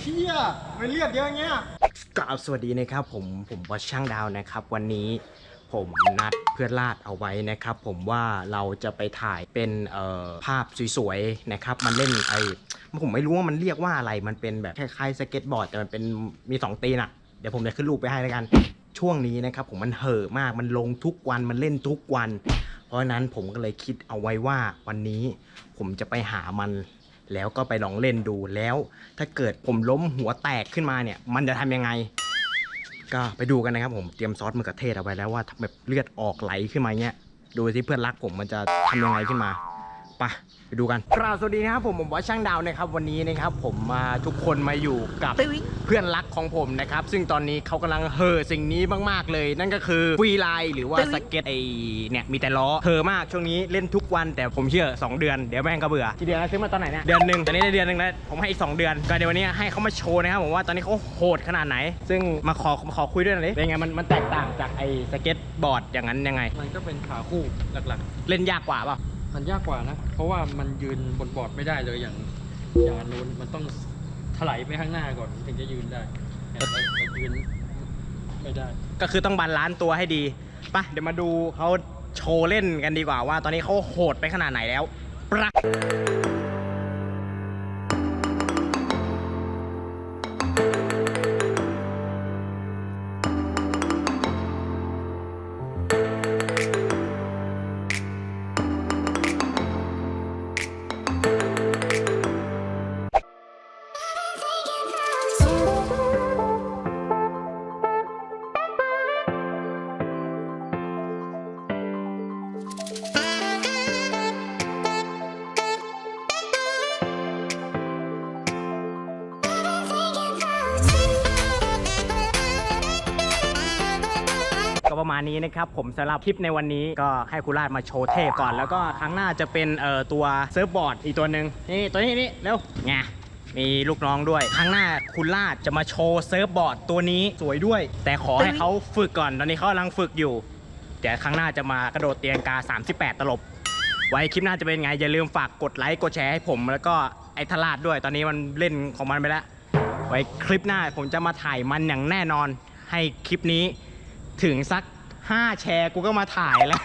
เชี่ยไม่เลือดเยอะเงี้ยกราบสวัสดีนะครับผมผมบอสช่างดาวนะครับ วันนี้ผมนัดเพื่อนลาดเอาไว้นะครับ ผมว่าเราจะไปถ่ายเป็นภาพสวยๆนะครับ มันเล่นไอ้ผมไม่รู้ว่ามันเรียกว่าอะไรมันเป็นแบบคล้ายๆสเก็ตบอร์ดแต่มันเป็นมีสองตีนอะเดี๋ยวผมจะขึ้นรูปไปให้แล้วกัน ช่วงนี้นะครับ ผมมันเห่อมากมันลงทุกวันมันเล่นทุกวัน เพราะนั้นผมก็เลยคิดเอาไว้ว่าวันนี้ผมจะไปหามัน แล้วก็ไปลองเล่นดูแล้ว ถ้าเกิดผมล้มหัวแตกขึ้นมาเนี่ย มันจะทำยังไง ก็ไปดูกันนะครับผมเตรียมซอสมะเขือเทศเอาไว้แล้วว่าแบบเลือดออกไหลขึ้นมาเนี่ยดูสิเพื่อนรักผมมันจะทำยังไงขึ้นมา ไปไปดูกันกราบสวัสดีนะครับผมผมบอสช่างดาวนะครับวันนี้นะครับผมมาทุกคนมาอยู่กับเพื่อนรักของผมนะครับซึ่งตอนนี้เขากำลังเห่อสิ่งนี้มากๆเลย นั่นก็คือฟรีไลน์หรือว่าสเก็ตไอเนี่ยมีแต่ล้อเห่อมากช่วงนี้เล่นทุกวันแต่ผมเชื่อ 2 เดือนเดี๋ยวแม่งก็เบื่อกี่เดือนแล้วซื้อมาตอนไหนเนี่ยเดือนหนึ่งตอนนี้ได้เดือนหนึ่งแล้วผมให้อีก2เดือนก็เดี๋ยววันนี้ให้เขามาโชว์นะครับผมว่าตอนนี้เขาโหดขนาดไหน ซึ่งมาขอมาขอคุยด้วยหน่อยดิเป็นไงมันมันแตกต่างจากไอสเก็ตบอร์ดอย่างนั้นยังไง มันก็เป็นขาคู่หลักเล่นยากกว่าเปล่าๆ มันยากกว่านะ เพราะว่ามันยืนบนบอร์ดไม่ได้เลยอย่างอย่างนนู้นมันต้องถลายไปข้างหน้าก่อนถึงจะยืนได้แต่ยืนไม่ได้ ก็คือต้องบาลานซ์ตัวให้ดีไปะเดี๋ยวมาดูเขาโชว์เล่นกันดีกว่าว่า ตอนนี้เขาโหดไปขนาดไหนแล้วปรัก ก็ประมาณนี้นะครับผมสำหรับคลิปในวันนี้ก็ให้คุณราชมาโชว์เทพก่อน แล้วก็ครั้งหน้าจะเป็นเอ่อตัวเซิร์ฟบอร์ดอีกตัวหนึ่งนี่ตัวนี้นี่เร็วไงมีลูกน้องด้วย ครั้งหน้าคุณราชจะมาโชว์เซิร์ฟบอร์ดตัวนี้สวยด้วย แต่ขอให้เขาฝึกก่อน ตอนนี้เขากำลังฝึกอยู่ เดี๋ยวครั้งหน้าจะมากระโดดเตียงกา 38 ตลบ ไว้คลิปหน้าจะเป็นไง อย่าลืมฝากกดไลค์กดแชร์ให้ผม แล้วก็ไอ้ทลาดด้วย ตอนนี้มันเล่นของมันไปแล้ว ไว้คลิปหน้าผมจะมาถ่ายมันอย่างแน่นอน ให้คลิปนี้ ถึงสัก 5 แชร์กูก็มาถ่ายแล้ว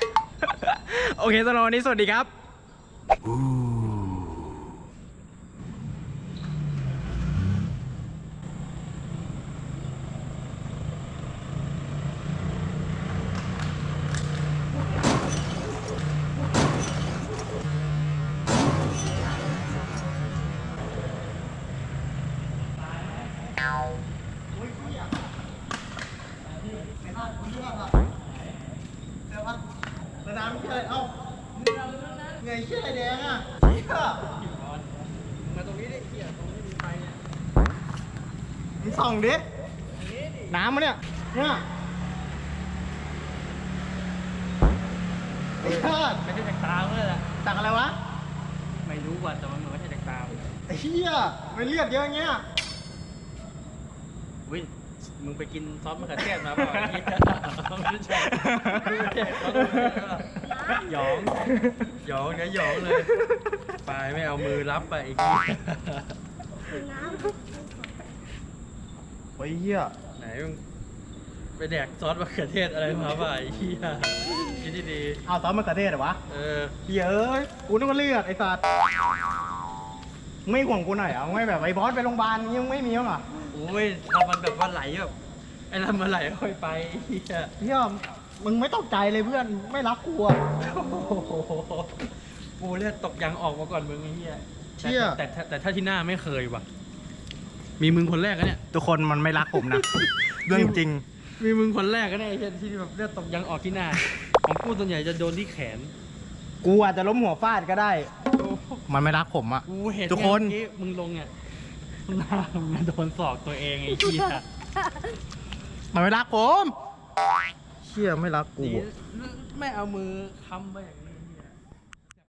โอเคสำหรับวันนี้สวัสดีครับ ระดามเชี่ยอะไรเอ้าเหนื่อยเชี่ยอะไรแดงอะเชี่ยมาตรงนี้ไดิเขี่ยตรงนี้มีไฟเนี่ยมึงส่องดิน้ำมะเนี่ยเนี่ยไอ้เชิดไม่ใช่จากตาเมื่อแหละตักอะไรวะ ไม่รู้ว่าแต่มันเหมือนไม่ใช่จากตาไอ้เหี้ยไม่เลือดเยอะเงี้ยวิ มึงไปกินซอสมะเขือเทศมาเปล่าไอ้เหี้ยไม่ใช่ไม่ใช่ซอสมะเขือเทศหรอกหยองหยองนะหยองเลยไปไม่เอามือรับไปอีกทีไอ้เหี้ยไหนมึงไปแดกซอสมะเขือเทศอะไรมาป่ะไอ้เหี้ยคิดดีเอาซอสมะเขือเทศเหรอวะๆเออเหี้ยเอ้ยกูนึกว่าเลือดไอ้สัตว์ไม่ห่วงกูหน่อยเหรอะไม่แบบไอ้บอสไปโรงพยาบาลยังไม่มีมั้งเหรอ โอ้ยทำมันแบบว่าไหลแบบไอ้นั่นมันไหลค่อยไปไอ้เหี้ยเหี้ยมึงไม่ต้องใจเลยเพื่อนไม่รักกูอะโอ้โหกูเลือดตกยางออกมาก่อนมึงไอ้เหี้ยเชี่ย แต่แต่แต่แต่ถ้าที่หน้าไม่เคยว่ะ มีมึงคนแรกอะเนี่ย ทุกคนมันไม่รักผมนะ เรื่องจริง มีมึงคนแรกก็ได้ไอ้เหี้ยที่แบบเลือดตกยางออกที่หน้า ของกูส่วนใหญ่จะโดนที่แขนกูอาจจะล้มหัวฟาดก็ได้มันไม่รักผมอะ กูเห็นทุกคนไงเมื่อกี้มึงลงอะ หน้ามึงอะโดนศอกตัวเองไอ้เหี้ยมันไม่รักผมเชี่ยไม่รักกูดีไม่เอามือค้ำไปอย่างนี้